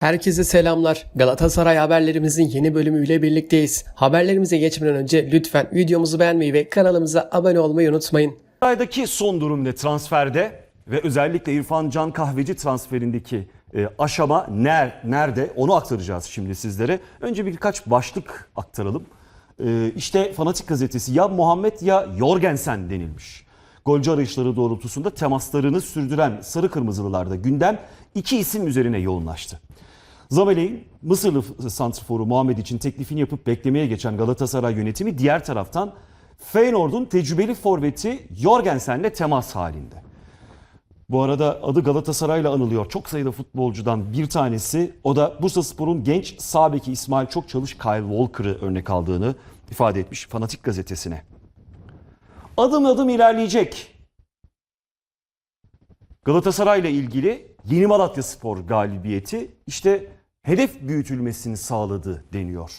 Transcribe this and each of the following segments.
Herkese selamlar. Galatasaray haberlerimizin yeni bölümüyle birlikteyiz. Haberlerimize geçmeden önce lütfen videomuzu beğenmeyi ve kanalımıza abone olmayı unutmayın. Aydaki son durum ne transferde ve özellikle İrfan Can Kahveci transferindeki e, aşama ner, nerede onu aktaracağız şimdi sizlere. Önce birkaç başlık aktaralım. E, işte Fanatik gazetesi ya Muhammed ya Jorgensen denilmiş. Golcü arayışları doğrultusunda temaslarını sürdüren Sarı Kırmızılılarda gündem iki isim üzerine yoğunlaştı. Zabeley'in Mısırlı santrforu Muhammed için teklifini yapıp beklemeye geçen Galatasaray yönetimi diğer taraftan Feyenoord'un tecrübeli forveti Jorgensen'le temas halinde. Bu arada adı Galatasaray'la anılıyor. Çok sayıda futbolcudan bir tanesi. O da Bursaspor'un genç sağ beki İsmail Çokçalış Kyle Walker'ı örnek aldığını ifade etmiş Fanatik gazetesine. Adım adım ilerleyecek. Galatasaray'la ilgili Yeni Malatya Spor galibiyeti işte hedef büyütülmesini sağladı deniyor.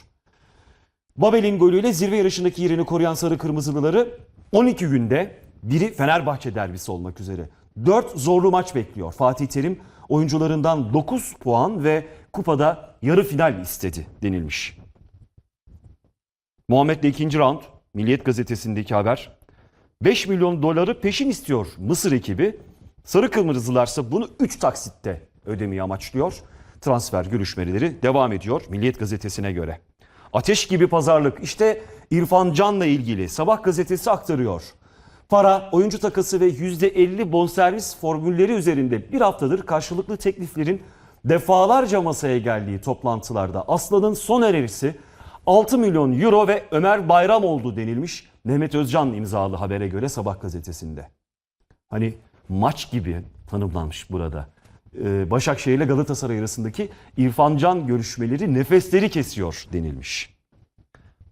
Babel'in golüyle zirve yarışındaki yerini koruyan Sarı Kırmızılıları 12 günde biri Fenerbahçe derbisi olmak üzere 4 zorlu maç bekliyor. Fatih Terim oyuncularından 9 puan ve kupada yarı final istedi denilmiş. Muhammed'le ikinci round Milliyet gazetesindeki haber. 5 milyon doları peşin istiyor Mısır ekibi. Sarı Kırmızılarsa bunu 3 taksitte ödemeyi amaçlıyor. Transfer görüşmeleri devam ediyor Milliyet gazetesine göre. Ateş gibi pazarlık işte İrfan Can'la ilgili Sabah gazetesi aktarıyor. Para, oyuncu takası ve %50 bonservis formülleri üzerinde bir haftadır karşılıklı tekliflerin defalarca masaya geldiği toplantılarda Aslan'ın son önerisi 6 milyon euro ve Ömer Bayram oldu denilmiş Mehmet Özcan imzalı habere göre Sabah gazetesinde. Hani maç gibi tanımlanmış burada. Ee, Başakşehir ile Galatasaray arasındaki İrfan Can görüşmeleri nefesleri kesiyor denilmiş.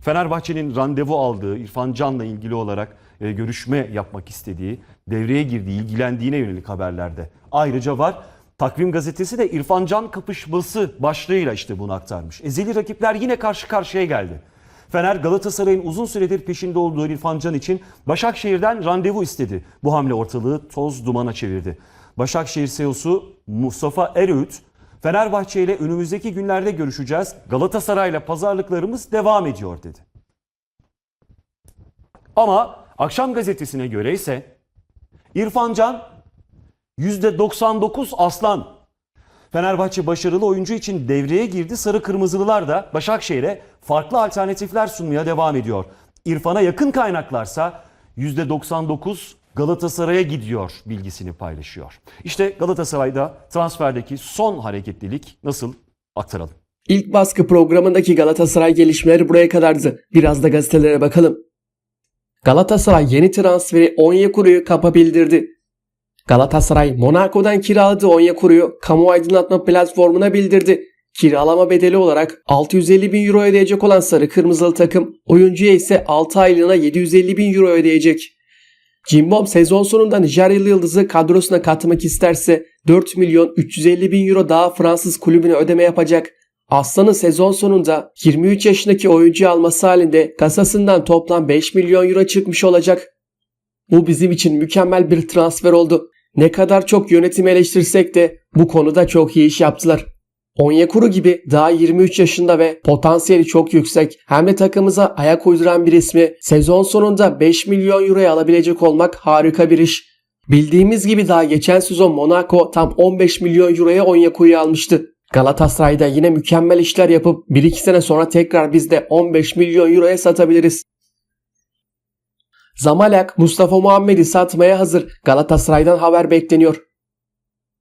Fenerbahçe'nin randevu aldığı İrfan Can'la ilgili olarak e, görüşme yapmak istediği, devreye girdiği, ilgilendiğine yönelik haberlerde ayrıca var. Takvim gazetesi de İrfan Can kapışması başlığıyla işte bunu aktarmış. Ezeli rakipler yine karşı karşıya geldi. Fener Galatasaray'ın uzun süredir peşinde olduğu İrfan Can için Başakşehir'den randevu istedi. Bu hamle ortalığı toz dumana çevirdi. Başakşehir CEO'su Mustafa Eröğüt, Fenerbahçe ile önümüzdeki günlerde görüşeceğiz. Galatasaray'la pazarlıklarımız devam ediyor dedi. Ama akşam gazetesine göre ise İrfan Can %99 aslan. Fenerbahçe başarılı oyuncu için devreye girdi. Sarı Kırmızılılar da Başakşehir'e farklı alternatifler sunmaya devam ediyor. İrfan'a yakın kaynaklarsa %99 Galatasaray'a gidiyor bilgisini paylaşıyor. İşte Galatasaray'da transferdeki son hareketlilik nasıl aktaralım. İlk baskı programındaki Galatasaray gelişmeleri buraya kadardı. Biraz da gazetelere bakalım. Galatasaray yeni transferi Onyekuru'yu kapa bildirdi. Galatasaray Monaco'dan kiraladığı Onyekuru'yu kamu aydınlatma platformuna bildirdi. Kiralama bedeli olarak 650 bin euro ödeyecek olan sarı kırmızılı takım oyuncuya ise 6 aylığına 750 bin euro ödeyecek. Cimbom sezon sonunda Nijeryalı yıldızı kadrosuna katmak isterse 4 milyon 350 bin euro daha Fransız kulübüne ödeme yapacak. Aslan'ın sezon sonunda 23 yaşındaki oyuncuyu alması halinde kasasından toplam 5 milyon euro çıkmış olacak. Bu bizim için mükemmel bir transfer oldu. Ne kadar çok yönetim eleştirsek de bu konuda çok iyi iş yaptılar. Onyekuru gibi daha 23 yaşında ve potansiyeli çok yüksek hem de takımıza ayak uyduran bir ismi sezon sonunda 5 milyon euroya alabilecek olmak harika bir iş. Bildiğimiz gibi daha geçen sezon Monaco tam 15 milyon euroya Onyekuru'yu almıştı. Galatasaray'da yine mükemmel işler yapıp 1-2 sene sonra tekrar biz de 15 milyon euroya satabiliriz. Zamalek Mustafa Muhammed'i satmaya hazır. Galatasaray'dan haber bekleniyor.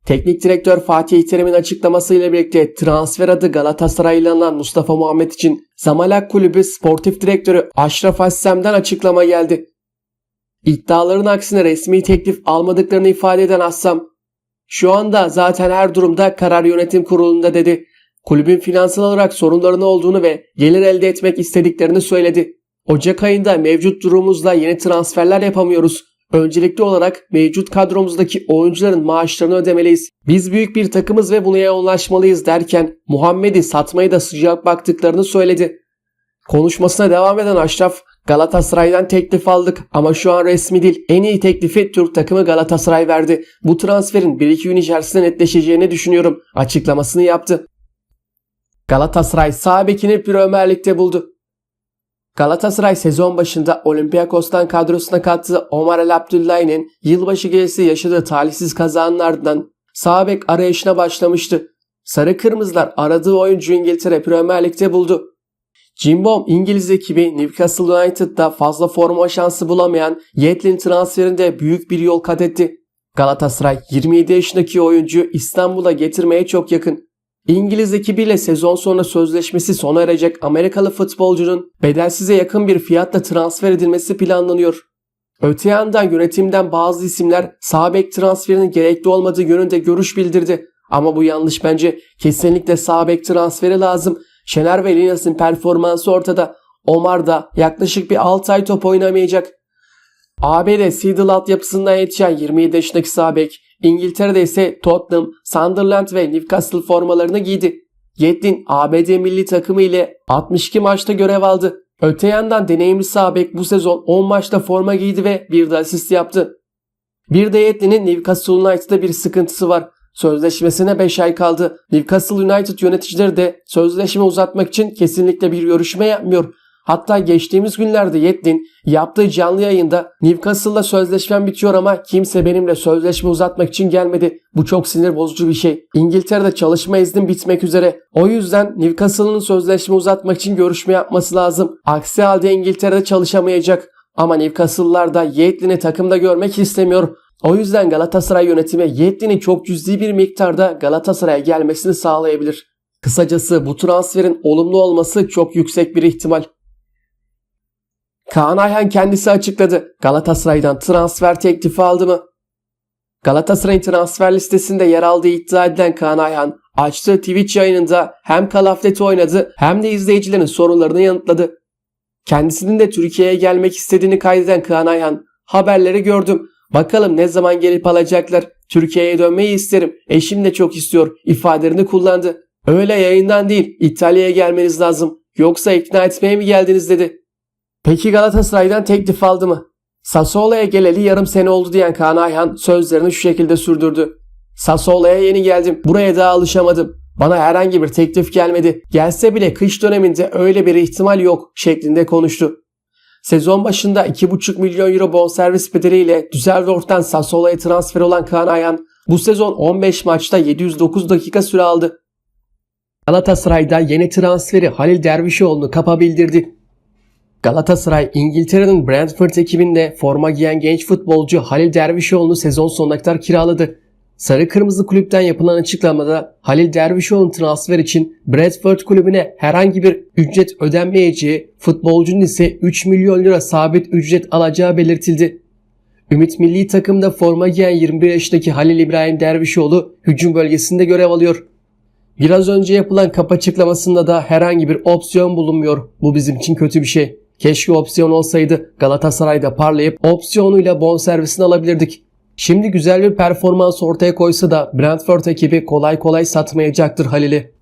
Teknik direktör Fatih Terim'in açıklamasıyla birlikte transfer adı Galatasaray'la alınan Mustafa Muhammed için Zamalek Kulübü Sportif Direktörü Aşraf Hassem'den açıklama geldi. İddiaların aksine resmi teklif almadıklarını ifade eden Hassam, şu anda zaten her durumda karar yönetim kurulunda dedi. Kulübün finansal olarak sorunlarının olduğunu ve gelir elde etmek istediklerini söyledi. Ocak ayında mevcut durumumuzla yeni transferler yapamıyoruz. Öncelikli olarak mevcut kadromuzdaki oyuncuların maaşlarını ödemeliyiz. Biz büyük bir takımız ve buna yoğunlaşmalıyız derken Muhammed'i satmayı da sıcak baktıklarını söyledi. Konuşmasına devam eden Aşraf, Galatasaray'dan teklif aldık ama şu an resmi değil. En iyi teklifi Türk takımı Galatasaray verdi. Bu transferin 1-2 gün içerisinde netleşeceğini düşünüyorum açıklamasını yaptı. Galatasaray sağ bekini Premier Lig'de buldu. Galatasaray sezon başında Olympiakos'tan kadrosuna kattığı Omar El Abdullahi'nin yılbaşı gecesi yaşadığı talihsiz kazanın ardından sağ bek arayışına başlamıştı. Sarı Kırmızılar aradığı oyuncu İngiltere Premier Lig'de buldu. Jimbom İngiliz ekibi Newcastle United'da fazla forma şansı bulamayan Yetlin transferinde büyük bir yol kat etti. Galatasaray 27 yaşındaki oyuncu İstanbul'a getirmeye çok yakın. İngiliz ekibiyle sezon sonu sözleşmesi sona erecek Amerikalı futbolcunun bedelsize yakın bir fiyatla transfer edilmesi planlanıyor. Öte yandan yönetimden bazı isimler sağ bek transferinin gerekli olmadığı yönünde görüş bildirdi. Ama bu yanlış bence. Kesinlikle sağ bek transferi lazım. Şener ve Linas'ın performansı ortada. Omar da yaklaşık bir 6 ay top oynamayacak. ABD Seattle altyapısından yetişen 27 yaşındaki sağ bek, İngiltere'de ise Tottenham, Sunderland ve Newcastle formalarını giydi. Yedlin ABD milli takımı ile 62 maçta görev aldı. Öte yandan deneyimli sağ bek bu sezon 10 maçta forma giydi ve bir de asist yaptı. Bir de Yedlin'in Newcastle United'da bir sıkıntısı var. Sözleşmesine 5 ay kaldı. Newcastle United yöneticileri de sözleşme uzatmak için kesinlikle bir görüşme yapmıyor. Hatta geçtiğimiz günlerde Yedlin yaptığı canlı yayında Newcastle'la sözleşmem bitiyor ama kimse benimle sözleşme uzatmak için gelmedi. Bu çok sinir bozucu bir şey. İngiltere'de çalışma iznim bitmek üzere. O yüzden Newcastle'ın sözleşme uzatmak için görüşme yapması lazım. Aksi halde İngiltere'de çalışamayacak. Ama Newcastle'lar da Yedlin'i takımda görmek istemiyor. O yüzden Galatasaray yönetimi Yedlin'i çok cüzi bir miktarda Galatasaray'a gelmesini sağlayabilir. Kısacası bu transferin olumlu olması çok yüksek bir ihtimal. Kaan Ayhan kendisi açıkladı. Galatasaray'dan transfer teklifi aldı mı? Galatasaray'ın transfer listesinde yer aldığı iddia edilen Kaan Ayhan açtığı Twitch yayınında hem kalafleti oynadı hem de izleyicilerin sorularını yanıtladı. Kendisinin de Türkiye'ye gelmek istediğini kaydeden Kaan Ayhan haberleri gördüm. Bakalım ne zaman gelip alacaklar. Türkiye'ye dönmeyi isterim. Eşim de çok istiyor ifadelerini kullandı. Öyle yayından değil İtalya'ya gelmeniz lazım. Yoksa ikna etmeye mi geldiniz dedi. Peki Galatasaray'dan teklif aldı mı? Sassuolo'ya geleli yarım sene oldu diyen Kaan Ayhan sözlerini şu şekilde sürdürdü. Sassuolo'ya yeni geldim. Buraya daha alışamadım. Bana herhangi bir teklif gelmedi. Gelse bile kış döneminde öyle bir ihtimal yok şeklinde konuştu. Sezon başında 2,5 milyon euro bonservis bedeliyle Düsseldorf'tan Sassuolo'ya transfer olan Kaan Ayhan bu sezon 15 maçta 709 dakika süre aldı. Galatasaray'da yeni transferi Halil Dervişoğlu'nu kapa bildirdi. Galatasaray İngiltere'nin Brentford ekibinde forma giyen genç futbolcu Halil Dervişoğlu'nu sezon sonuna kadar kiraladı. Sarı Kırmızı Kulüpten yapılan açıklamada Halil Dervişoğlu'nun transfer için Brentford kulübüne herhangi bir ücret ödenmeyeceği, futbolcunun ise 3 milyon lira sabit ücret alacağı belirtildi. Ümit Milli Takımda forma giyen 21 yaşındaki Halil İbrahim Dervişoğlu hücum bölgesinde görev alıyor. Biraz önce yapılan kap açıklamasında da herhangi bir opsiyon bulunmuyor. Bu bizim için kötü bir şey. Keşke opsiyon olsaydı Galatasaray'da parlayıp opsiyonuyla bonservisini alabilirdik. Şimdi güzel bir performans ortaya koysa da Brentford ekibi kolay kolay satmayacaktır Halil'i.